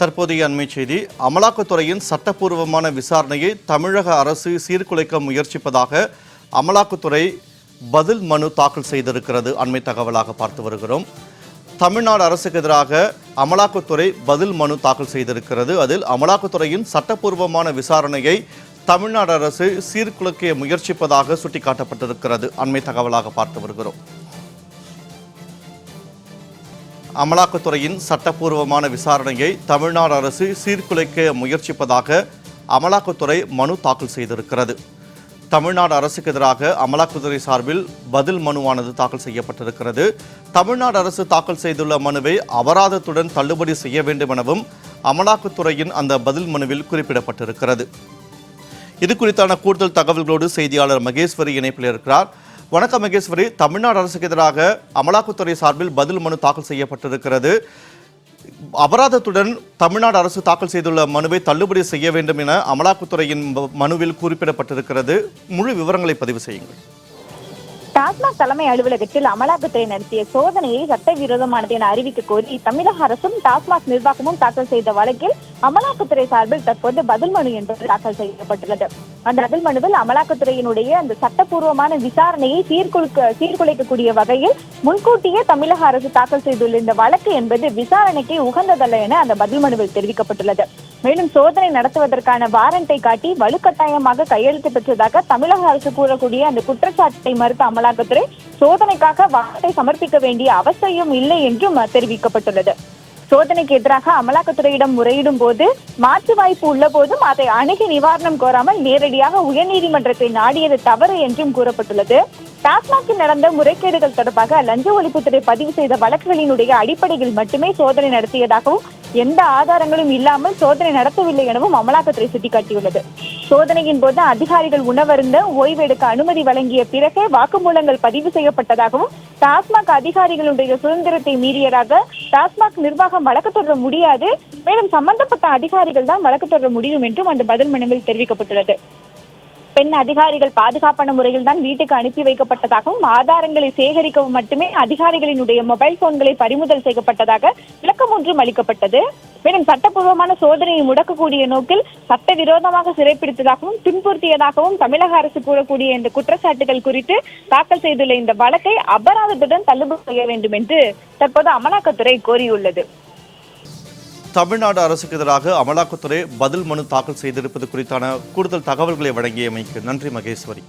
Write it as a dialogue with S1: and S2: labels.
S1: தற்போதைய அண்மை செய்தி அமலாக்கத்துறையின் சட்டப்பூர்வமான விசாரணையை தமிழக அரசு சீர்குலைக்க முயற்சிப்பதாக அமலாக்கத்துறை பதில் மனு தாக்கல் செய்திருக்கிறது. அண்மை தகவலாக பார்த்து வருகிறோம். தமிழ்நாடு அரசுக்கு எதிராக அமலாக்கத்துறை பதில் மனு தாக்கல் செய்திருக்கிறது. அதில் அமலாக்கத்துறையின் சட்டப்பூர்வமான விசாரணையை தமிழ்நாடு அரசு சீர்குலைக்க முயற்சிப்பதாக சுட்டிக்காட்டப்பட்டிருக்கிறது. அண்மை தகவலாக பார்த்து வருகிறோம். அமலாக்கத்துறையின் சட்டப்பூர்வமான விசாரணையை தமிழ்நாடு அரசு சீர்குலைக்க முயற்சிப்பதாக அமலாக்கத்துறை மனு தாக்கல் செய்திருக்கிறது. தமிழ்நாடு அரசுக்கு எதிராக அமலாக்கத்துறை சார்பில் பதில் மனுவானது தாக்கல் செய்யப்பட்டிருக்கிறது. தமிழ்நாடு அரசு தாக்கல் செய்துள்ள மனுவை அபராதத்துடன் தள்ளுபடி செய்ய வேண்டும் எனவும் அமலாக்கத்துறையின் அந்த பதில் மனுவில் குறிப்பிடப்பட்டிருக்கிறது. இது குறித்தான கூடுதல் தகவல்களோடு செய்தியாளர் மகேஸ்வரி இணைப்பில் இருக்கிறார். வணக்கம் மகேஸ்வரி. தமிழ்நாடு அரசுக்கு எதிராக அமலாக்கத்துறை சார்பில் பதில் மனு தாக்கல் செய்யப்பட்டிருக்கிறது. அபராதத்துடன் தமிழ்நாடு அரசு தாக்கல் செய்துள்ள மனுவை தள்ளுபடி செய்ய வேண்டும் என அமலாக்கத்துறையின் மனுவில் குறிப்பிடப்பட்டிருக்கிறது. முழு விவரங்களை பதிவு செய்யுங்கள்.
S2: டாஸ்மாக் தலைமை அலுவலகத்தில் அமலாக்கத்துறை நடத்திய சோதனையை சட்டவிரோதமானது என அறிவிக்க கோரி தமிழக அரசும் டாஸ்மாக் நிர்வாகமும் தாக்கல் செய்த வழக்கில் அமலாக்கத்துறை சார்பில் தற்போது பதில் மனு என்பது தாக்கல் செய்யப்பட்டுள்ளது. அந்த பதில் மனுவில் அமலாக்கத்துறையினுடைய அந்த சட்டப்பூர்வமான விசாரணையை சீர்குலைக்க சீர்குலைக்கக்கூடிய வகையில் முன்கூட்டியே தமிழக அரசு தாக்கல் செய்துள்ள இந்த வழக்கு என்பது விசாரணைக்கு உகந்ததல்ல என அந்த பதில் மனுவில் தெரிவிக்கப்பட்டுள்ளது. மேலும் சோதனை நடத்துவதற்கான வாரண்டை காட்டி வலுக்கட்டாயமாக கையெழுத்து பெற்றதாக தமிழக அரசு கூறக்கூடிய அந்த குற்றச்சாட்டை மறுத்த அமலாக்கத்துறை சோதனைக்காக வாரண்டை சமர்ப்பிக்க வேண்டிய அவசியம் இல்லை என்றும் தெரிவிக்கப்பட்டுள்ளது. சோதனைக்கு எதிராக அமலாக்கத்துறையிடம் முறையிடும் போது மாற்று வாய்ப்பு உள்ள போதும் அதை அணுகி நிவாரணம் கோராமல் நேரடியாக உயர்நீதிமன்றத்தை நாடியது தவறு என்றும் கூறப்பட்டுள்ளது. டாஸ்மாகில் நடந்த முறைகேடுகள் தொடர்பாக லஞ்ச ஒழிப்புத்துறை பதிவு செய்த வழக்குகளினுடைய அடிப்படையில் மட்டுமே சோதனை நடத்தியதாகவும் எந்த ஆதாரங்களும் இல்லாமல் சோதனை நடத்தவில்லை எனவும் அமலாக்கத்துறை சுட்டிக்காட்டியுள்ளது. சோதனையின் போது அதிகாரிகள் உணவருந்த ஓய்வெடுக்க அனுமதி வழங்கிய பிறகே வாக்குமூலங்கள் பதிவு செய்யப்பட்டதாகவும் டாஸ்மாக் அதிகாரிகளுடைய சுதந்திரத்தை மீறியதாக டாஸ்மாக் நிர்வாகம் வழக்கு தொடர முடியாது மேலும் சம்பந்தப்பட்ட அதிகாரிகள் தான் வழக்கு தொடர முடியும் என்றும் அந்த பதில் மனுவில் தெரிவிக்கப்பட்டுள்ளது. பெண் அதிகாரிகள் பாதுகாப்பான முறையில் தான் வீட்டுக்கு அனுப்பி வைக்கப்பட்டதாகவும் ஆதாரங்களை சேகரிக்கவும் மட்டுமே அதிகாரிகளினுடைய மொபைல் போன்களை பறிமுதல் செய்யப்பட்டதாக விளக்கம் ஒன்றும் அளிக்கப்பட்டது. மேலும் சட்டப்பூர்வமான சோதனையை முடக்கக்கூடிய நோக்கில் சட்டவிரோதமாக சிறைப்பிடித்ததாகவும் துன்புறுத்தியதாகவும் தமிழக அரசு கூறக்கூடிய இந்த குற்றச்சாட்டுகள் குறித்து தாக்கல் செய்துள்ள இந்த வழக்கை அபராதத்துடன் தள்ளுபடி செய்ய வேண்டும் என்று தற்போது அமலாக்கத்துறை கோரியுள்ளது.
S1: தமிழ்நாடு அரசுக்கு எதிராக அமலாக்கத்துறை பதில் மனு தாக்கல் செய்திருப்பது குறித்தான கூடுதல் தகவல்களை வழங்கியமைக்கு நன்றி மகேஸ்வரி.